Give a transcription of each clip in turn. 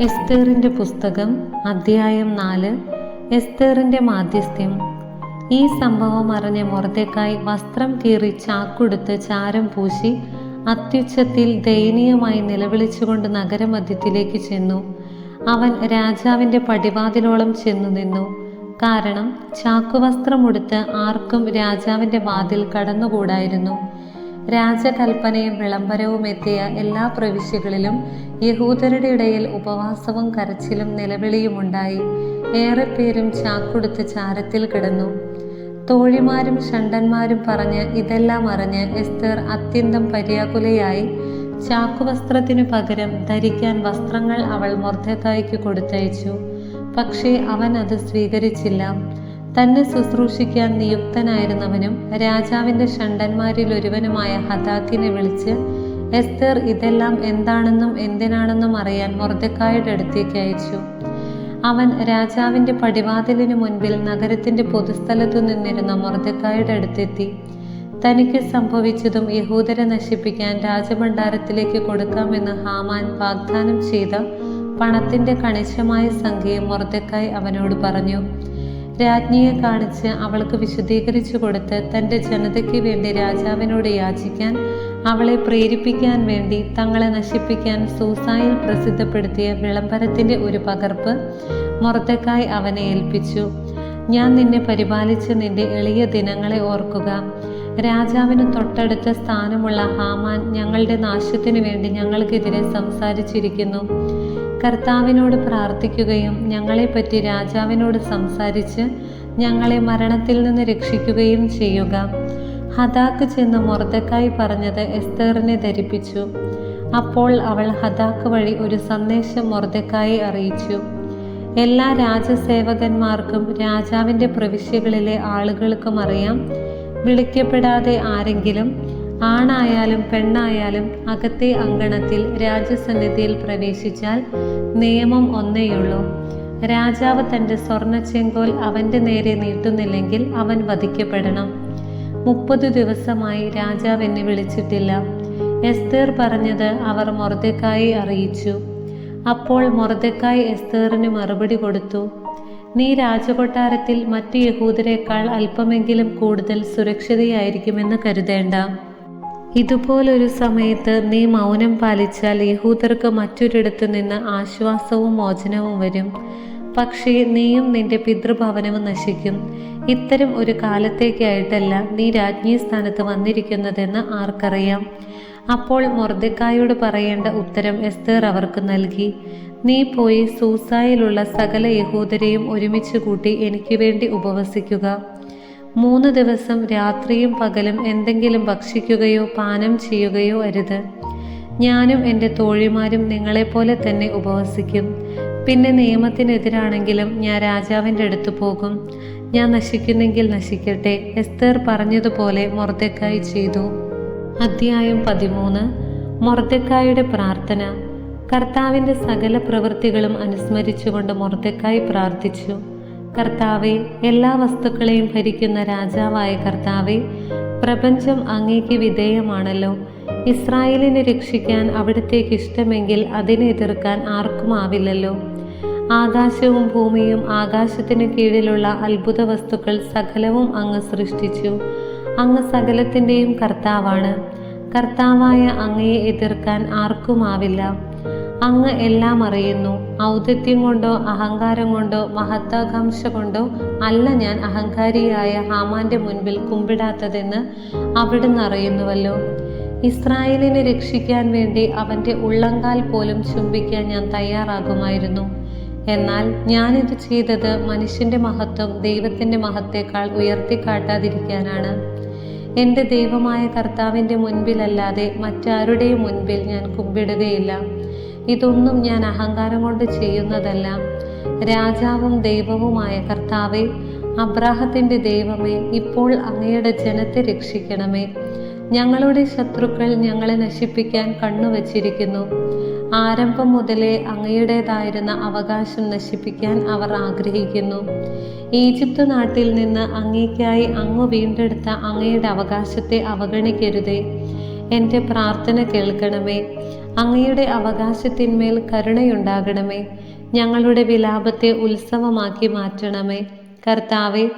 എസ്തേറിന്റെ പുസ്തകം അധ്യായം നാല് എസ്തേറിന്റെ മാധ്യസ്ഥ്യം. ഈ സംഭവം അറിഞ്ഞ മുറത്തേക്കായി വസ്ത്രം കീറി ചാക്കുടുത്ത് ചാരം പൂശി അത്യുച്ചത്തിൽ ദയനീയമായി നിലവിളിച്ചുകൊണ്ട് നഗരമധ്യത്തിലേക്ക് ചെന്നു. അവൻ രാജാവിന്റെ പടിവാതിലോളം ചെന്നു നിന്നു. കാരണം ചാക്കുവസ്ത്രമുടുത്ത് ആർക്കും രാജാവിന്റെ വാതിൽ കടന്നുകൂടായിരുന്നു. രാജകൽപ്പനയും വിളംബരവും എത്തിയ എല്ലാ പ്രവിശ്യകളിലും യഹൂദരുടെ ഇടയിൽ ഉപവാസവും കരച്ചിലും നിലവിളിയുമുണ്ടായി. ഏറെ പേരും ചാക്കുടുത്ത് ചാരത്തിൽ കിടന്നു. തോഴിമാരും ഷണ്ടന്മാരും പറഞ്ഞ് ഇതെല്ലാം അറിഞ്ഞ് എസ്തർ അത്യന്തം പര്യാകുലയായി. ചാക്കുവസ്ത്രത്തിനു പകരം ധരിക്കാൻ വസ്ത്രങ്ങൾ അവൾ മൊർദ്ധക്കായ്ക്ക് കൊടുത്തയച്ചു. പക്ഷേ അവൻ അത് സ്വീകരിച്ചില്ല. തന്നെ ശുശ്രൂഷിക്കാൻ നിയുക്തനായിരുന്നവനും രാജാവിന്റെ ഷണ്ടന്മാരിൽ ഒരുവനുമായ ഹദാക്കിനെ വിളിച്ച് എസ്തർ ഇതെല്ലാം എന്താണെന്നും എന്തിനാണെന്നും അറിയാൻ മൊർദക്കായുടെ അടുത്തേക്ക് അയച്ചു. അവൻ രാജാവിന്റെ പടിവാതിലിനു മുൻപിൽ നഗരത്തിന്റെ പൊതുസ്ഥലത്തു നിന്നിരുന്ന മൊർദക്കായുടെ അടുത്തെത്തി. തനിക്ക് സംഭവിച്ചതും യഹൂദരെ നശിപ്പിക്കാൻ രാജഭണ്ഡാരത്തിലേക്ക് കൊടുക്കാമെന്ന് ഹാമാൻ വാഗ്ദാനം ചെയ്ത പണത്തിന്റെ കണിശമായ സംഖ്യയും മൊർദക്കായി അവനോട് പറഞ്ഞു. രാജ്ഞിയെ കാണിച്ച് അവൾക്ക് വിശദീകരിച്ചു കൊടുത്ത് തന്റെ ജനതയ്ക്ക് വേണ്ടി രാജാവിനോട് യാചിക്കാൻ അവളെ പ്രേരിപ്പിക്കാൻ വേണ്ടി തങ്ങളെ നശിപ്പിക്കാൻ സൂസായിൽ പ്രസിദ്ധപ്പെടുത്തിയ വിളംബരത്തിന്റെ ഒരു പകർപ്പ് മൊറത്തക്കായി അവനെ ഏൽപ്പിച്ചു. ഞാൻ നിന്നെ പരിപാലിച്ച് നിന്റെ എളിയ ദിനങ്ങളെ ഓർക്കുക. രാജാവിന് തൊട്ടടുത്ത സ്ഥാനമുള്ള ഹാമാൻ ഞങ്ങളുടെ നാശത്തിനു വേണ്ടി ഞങ്ങൾക്കെതിരെ സംസാരിച്ചിരിക്കുന്നു. കർത്താവിനോട് പ്രാർത്ഥിക്കുകയും ഞങ്ങളെപ്പറ്റി രാജാവിനോട് സംസാരിച്ച് ഞങ്ങളെ മരണത്തിൽ നിന്ന് രക്ഷിക്കുകയും ചെയ്യുക. ഹദാക്ക് ചെന്ന് മൊർദക്കായി പറഞ്ഞത് എസ്തേറിനെ ധരിപ്പിച്ചു. അപ്പോൾ അവൾ ഹദാക്ക് വഴി ഒരു സന്ദേശം മൊർദക്കായി അറിയിച്ചു. എല്ലാ രാജസേവകന്മാർക്കും രാജാവിന്റെ പ്രവിശ്യകളിലെ ആളുകൾക്കും അറിയാം. വിളിക്കപ്പെടാതെ ആരെങ്കിലും ആണായാലും പെണ്ണായാലും അകത്തെ അങ്കണത്തിൽ രാജസന്നിധിയിൽ പ്രവേശിച്ചാൽ നിയമം ഒന്നേയുള്ളൂ. രാജാവ് തന്റെ സ്വർണ ചെങ്കോൽ അവന്റെ നേരെ നീട്ടുന്നില്ലെങ്കിൽ അവൻ വധിക്കപ്പെടണം. മുപ്പത് ദിവസമായി രാജാവ് എന്നെ വിളിച്ചിട്ടില്ല. എസ്തേർ പറഞ്ഞത് അവർ മൊർദക്കായി അറിയിച്ചു. അപ്പോൾ മൊർദക്കായി എസ്തേറിന് മറുപടി കൊടുത്തു. നീ രാജകൊട്ടാരത്തിൽ മറ്റു യഹൂദരെക്കാൾ അല്പമെങ്കിലും കൂടുതൽ സുരക്ഷിതയായിരിക്കുമെന്ന് കരുതേണ്ട. ഇതുപോലൊരു സമയത്ത് നീ മൗനം പാലിച്ചാൽ യഹൂദർക്ക് മറ്റൊരിടത്തു നിന്ന് ആശ്വാസവും മോചനവും വരും. പക്ഷേ നീയും നിന്റെ പിതൃഭവനവും നശിക്കും. ഇത്തരം ഒരു കാലത്തേക്കായിട്ടല്ല നീ രാജ്ഞി സ്ഥാനത്ത് വന്നിരിക്കുന്നതെന്ന് ആർക്കറിയാം. അപ്പോൾ മൊർദക്കായോട് പറയേണ്ട ഉത്തരം എസ്തേർ അവർക്ക് നൽകി. നീ പോയി സൂസായിലുള്ള സകല യഹൂദരെയും ഒരുമിച്ച് കൂട്ടി എനിക്ക് വേണ്ടി ഉപവസിക്കുക. മൂന്ന് ദിവസം രാത്രിയും പകലും എന്തെങ്കിലും ഭക്ഷിക്കുകയോ പാനം ചെയ്യുകയോ അരുത്. ഞാനും എന്റെ തോഴിമാരും നിങ്ങളെപ്പോലെ തന്നെ ഉപവസിക്കും. പിന്നെ നിയമത്തിനെതിരാണെങ്കിലും ഞാൻ രാജാവിന്റെ അടുത്ത് പോകും. ഞാൻ നശിക്കുന്നെങ്കിൽ നശിക്കട്ടെ എസ്തർ പറഞ്ഞതുപോലെ മൊർദക്കായി ചെയ്തു. അധ്യായം പതിമൂന്ന്. മൊർദക്കായുടെ പ്രാർത്ഥന. കർത്താവിന്റെ സകല പ്രവൃത്തികളും അനുസ്മരിച്ചുകൊണ്ട് മൊർദക്കായി പ്രാർത്ഥിച്ചു. കർത്താവെ എല്ലാ വസ്തുക്കളെയും ഭരിക്കുന്ന രാജാവായ കർത്താവെ പ്രപഞ്ചം അങ്ങേക്ക് വിധേയമാണല്ലോ. ഇസ്രായേലിനെ രക്ഷിക്കാൻ അവിടത്തേക്ക് ഇഷ്ടമെങ്കിൽ അതിനെ എതിർക്കാൻ ആർക്കുമാവില്ലല്ലോ ആകാശവും ഭൂമിയും ആകാശത്തിന് കീഴിലുള്ള അത്ഭുത വസ്തുക്കൾ സകലവും അങ്ങ് സൃഷ്ടിച്ചു. അങ്ങ് സകലത്തിന്റെയും കർത്താവാണ്. കർത്താവായ അങ്ങയെ എതിർക്കാൻ ആർക്കുമാവില്ല അങ്ങ് എല്ലാം അറിയുന്നു. ഔദത്യം കൊണ്ടോ അഹങ്കാരം കൊണ്ടോ മഹത്വാകാംക്ഷ കൊണ്ടോ അല്ല ഞാൻ അഹങ്കാരിയായ ഹാമാന്റെ മുൻപിൽ കുമ്പിടാത്തതെന്ന് അവിടുന്ന് അറിയുന്നുവല്ലോ. ഇസ്രായേലിനെ രക്ഷിക്കാൻ വേണ്ടി അവന്റെ ഉള്ളങ്കാൽ പോലും ചുംബിക്കാൻ ഞാൻ തയ്യാറാകുമായിരുന്നു. എന്നാൽ ഞാനിത് ചെയ്തത് മനുഷ്യന്റെ മഹത്വം ദൈവത്തിന്റെ മഹത്തേക്കാൾ ഉയർത്തിക്കാട്ടാതിരിക്കാനാണ്. എന്റെ ദൈവമായ കർത്താവിന്റെ മുൻപിലല്ലാതെ മറ്റാരുടെയും മുൻപിൽ ഞാൻ കുമ്പിടുകയില്ല. ഇതൊന്നും ഞാൻ അഹങ്കാരം കൊണ്ട് ചെയ്യുന്നതല്ല. രാജാവും ദൈവവുമായ കർത്താവെ അബ്രാഹത്തിന്റെ ദൈവമേ ഇപ്പോൾ അങ്ങയുടെ ജനത്തെ രക്ഷിക്കണമേ. ഞങ്ങളുടെ ശത്രുക്കൾ ഞങ്ങളെ നശിപ്പിക്കാൻ കണ്ണുവച്ചിരിക്കുന്നു ആരംഭം മുതലേ അങ്ങയുടേതായിരുന്ന അവകാശം നശിപ്പിക്കാൻ അവർ ആഗ്രഹിക്കുന്നു. ഈജിപ്ത് നാട്ടിൽ നിന്ന് അങ്ങേക്കായി അങ്ങ് വീണ്ടെടുത്ത അങ്ങയുടെ അവകാശത്തെ അവഗണിക്കരുതേ. എന്റെ പ്രാർത്ഥന കേൾക്കണമേ. അങ്ങയുടെ അവകാശത്തിന്മേൽ കരുണയുണ്ടാകണമേ. ഞങ്ങളുടെ വിലാപത്തെ ഉത്സവമാക്കി മാറ്റണമേ. കർത്താവെ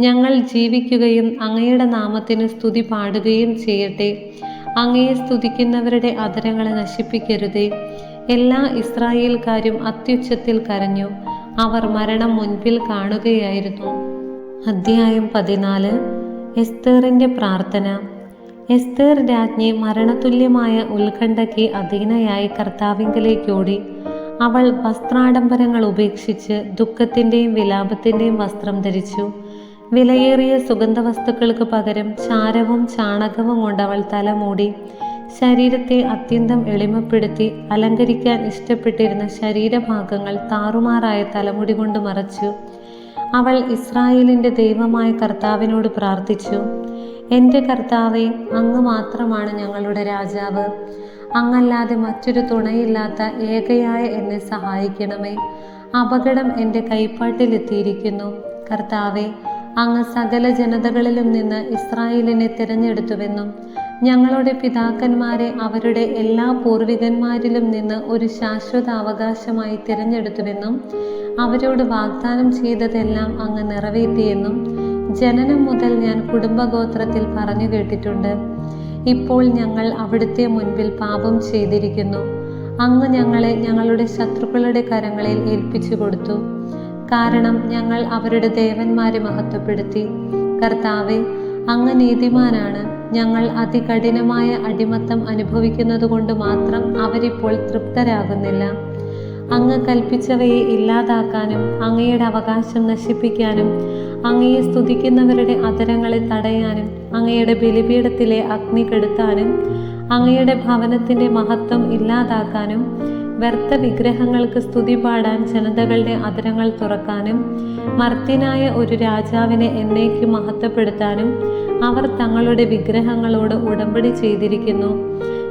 ഞങ്ങൾ ജീവിക്കുകയും അങ്ങയുടെ നാമത്തിന് സ്തുതി പാടുകയും ചെയ്യട്ടെ. അങ്ങയെ സ്തുതിക്കുന്നവരുടെ അതരങ്ങളെ നശിപ്പിക്കരുതേ. എല്ലാ ഇസ്രായേൽക്കാരും അത്യുച്ചത്തിൽ കരഞ്ഞു. അവർ മരണം മുൻപിൽ കാണുകയായിരുന്നു. അധ്യായം പതിനാല്. എസ്തേറിന്റെ പ്രാർത്ഥന. എസ്തേർ രാജ്ഞി മരണതുല്യമായ ഉത്കണ്ഠയ്ക്ക് അധീനയായി കർത്താവിങ്കലേക്കോടി. അവൾ വസ്ത്രാഡംബരങ്ങൾ ഉപേക്ഷിച്ച് ദുഃഖത്തിന്റെയും വിലാപത്തിന്റെയും വസ്ത്രം ധരിച്ചു. വിലയേറിയ സുഗന്ധവസ്തുക്കൾക്ക് പകരം ചാരവും ചാണകവും കൊണ്ട് അവൾ തലമൂടി ശരീരത്തെ അത്യന്തം എളിമപ്പെടുത്തി അലങ്കരിക്കാൻ ഇഷ്ടപ്പെട്ടിരുന്ന ശരീരഭാഗങ്ങൾ താറുമാറായ തലമുടി കൊണ്ട് മറച്ചു. അവൾ ഇസ്രായേലിന്റെ ദൈവമായ കർത്താവിനോട് പ്രാർത്ഥിച്ചു. എന്റെ കർത്താവെ അങ്ങ് മാത്രമാണ് ഞങ്ങളുടെ രാജാവ്. അങ്ങല്ലാതെ മറ്റൊരു തുണയില്ലാത്ത ഏകയായ എന്നെ സഹായിക്കണമേ. അപകടം എന്റെ കൈപ്പാട്ടിലെത്തിയിരിക്കുന്നു. കർത്താവെ അങ്ങ് സകല ജനതകളിലും നിന്ന് ഇസ്രായേലിനെ തിരഞ്ഞെടുത്തുവെന്നും ഞങ്ങളുടെ പിതാക്കന്മാരെ അവരുടെ എല്ലാ പൂർവികന്മാരിലും നിന്ന് ഒരു ശാശ്വത അവകാശമായി തിരഞ്ഞെടുത്തുവെന്നും അവരോട് വാഗ്ദാനം ചെയ്തതെല്ലാം അങ്ങ് നിറവേറ്റിയെന്നും ജനനം മുതൽ ഞാൻ കുടുംബഗോത്രത്തിൽ പറഞ്ഞു കേട്ടിട്ടുണ്ട്. ഇപ്പോൾ ഞങ്ങൾ അവിടുത്തെ മുൻപിൽ പാപം ചെയ്തിരിക്കുന്നു. അങ്ങ് ഞങ്ങളെ ഞങ്ങളുടെ ശത്രുക്കളുടെ കരങ്ങളിൽ ഏൽപ്പിച്ചു കൊടുത്തു. കാരണം ഞങ്ങൾ അവരുടെ ദേവന്മാരെ മഹത്വപ്പെടുത്തി. കർത്താവെ അങ്ങ് നീതിമാനാണ്. ഞങ്ങൾ അതികഠിനമായ അടിമത്തം അനുഭവിക്കുന്നത് കൊണ്ട് മാത്രം അവരിപ്പോൾ തൃപ്തരാകുന്നില്ല. അങ്ങ് കൽപ്പിച്ചവയെ ഇല്ലാതാക്കാനും അങ്ങയുടെ അവകാശം നശിപ്പിക്കാനും അങ്ങയെ സ്തുതിക്കുന്നവരുടെ അതരങ്ങളെ തടയാനും അങ്ങയുടെ ബലിപീഠത്തിലെ അഗ്നി കെടുത്താനും അങ്ങയുടെ ഭവനത്തിന്റെ മഹത്വം ഇല്ലാതാക്കാനും വ്യർത്ഥ വിഗ്രഹങ്ങൾക്ക് സ്തുതി പാടാൻ ജനതകളുടെ അതരങ്ങൾ തുറക്കാനും മർത്തിനായ ഒരു രാജാവിനെ എന്നേക്ക് മഹത്വപ്പെടുത്താനും അവർ തങ്ങളുടെ വിഗ്രഹങ്ങളോട് ഉടമ്പടി ചെയ്തിരിക്കുന്നു.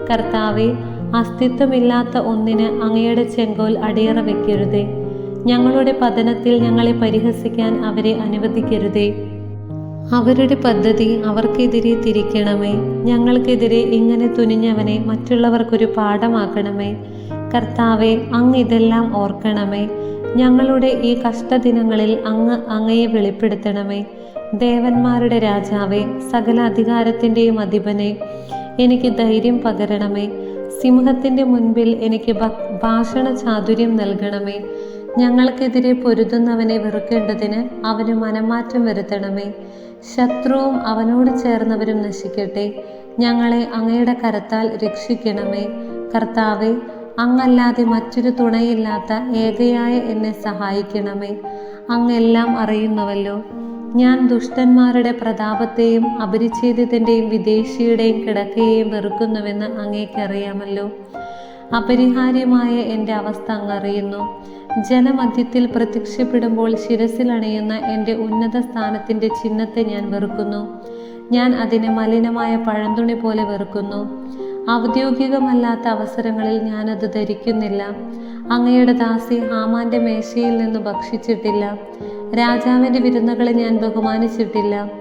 കർത്താവെ അസ്തിത്വമില്ലാത്ത ഒന്നിന് അങ്ങയുടെ ചെങ്കോൽ അടിയറ വയ്ക്കരുതേ ഞങ്ങളുടെ പതനത്തിൽ ഞങ്ങളെ പരിഹസിക്കാൻ അവരെ അനുവദിക്കരുതേ. അവരുടെ പദ്ധതി അവർക്കെതിരെ തിരിക്കണമേ. ഞങ്ങൾക്കെതിരെ ഇങ്ങനെ തുനിഞ്ഞവനെ മറ്റുള്ളവർക്കൊരു പാഠമാക്കണമേ. കർത്താവെ അങ്ങ് ഇതെല്ലാം ഓർക്കണമേ. ഞങ്ങളുടെ ഈ കഷ്ടദിനങ്ങളിൽ അങ്ങ് അങ്ങയെ വെളിപ്പെടുത്തണമേ. ദേവന്മാരുടെ രാജാവെ സകല അധികാരത്തിന്റെയും അധിപനെ എനിക്ക് ധൈര്യം പകരണമേ. സിംഹത്തിന്റെ മുൻപിൽ എനിക്ക് ഭാഷണ ചാതുര്യം നൽകണമേ. ഞങ്ങൾക്കെതിരെ പൊരുതുന്നവനെ വെറുക്കേണ്ടതിന് അവന് മനംമാറ്റം വരുത്തണമേ. ശത്രുവും അവനോട് ചേർന്നവരും നശിക്കട്ടെ. ഞങ്ങളെ അങ്ങയുടെ കരത്താൽ രക്ഷിക്കണമേ. കർത്താവെ അങ്ങല്ലാതെ മറ്റൊരു തുണയില്ലാത്ത ഏകയായ എന്നെ സഹായിക്കണമേ. അങ്ങെല്ലാം അറിയുന്നുവല്ലോ. ഞാൻ ദുഷ്ടന്മാരുടെ പ്രതാപത്തെയും അപരിച്ഛേദത്തിന്റെയും വിദേശിയുടെയും കിടക്കയെയും വെറുക്കുന്നുവെന്ന് അങ്ങേക്കറിയാമല്ലോ. അപരിഹാര്യമായ എന്റെ അവസ്ഥ അങ്ങറിയുന്നു. ജനമധ്യത്തിൽ പ്രത്യക്ഷപ്പെടുമ്പോൾ ശിരസിലണയുന്ന എന്റെ ഉന്നത സ്ഥാനത്തിന്റെ ചിഹ്നത്തെ ഞാൻ വെറുക്കുന്നു. ഞാൻ അതിനെ മലിനമായ പഴന്തുണി പോലെ വെറുക്കുന്നു. ഔദ്യോഗികമല്ലാത്ത അവസരങ്ങളിൽ ഞാനത് ധരിക്കുന്നില്ല. അങ്ങയുടെ ദാസി ഹാമാന്റെ മേശയിൽ നിന്ന് ഭക്ഷിച്ചിട്ടില്ല. രാജാവിന്റെ വിരുന്നുകളെ ഞാൻ ബഹുമാനിച്ചിട്ടില്ല.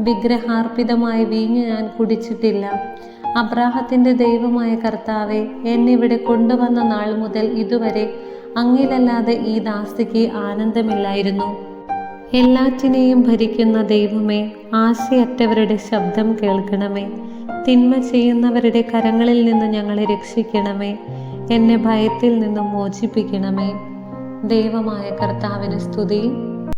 വിഗ്രഹാർപ്പിതമായ വീഞ്ഞ് ഞാൻ കുടിച്ചിട്ടില്ല. അബ്രാഹത്തിന്റെ ദൈവമായ കർത്താവെ എന്നിവിടെ കൊണ്ടുവന്ന നാൾ മുതൽ ഇതുവരെ അങ്ങിലല്ലാതെ ഈ ദാസിക്ക് ആനന്ദമില്ലായിരുന്നു. എല്ലാറ്റിനെയും ഭരിക്കുന്ന ദൈവമേ ആശയറ്റവരുടെ ശബ്ദം കേൾക്കണമേ. തിന്മ ചെയ്യുന്നവരുടെ കരങ്ങളിൽ നിന്ന് ഞങ്ങളെ രക്ഷിക്കണമേ. എന്നെ ഭയത്തിൽ നിന്നും മോചിപ്പിക്കണമേ. ദൈവമായ കർത്താവിന് സ്തുതി.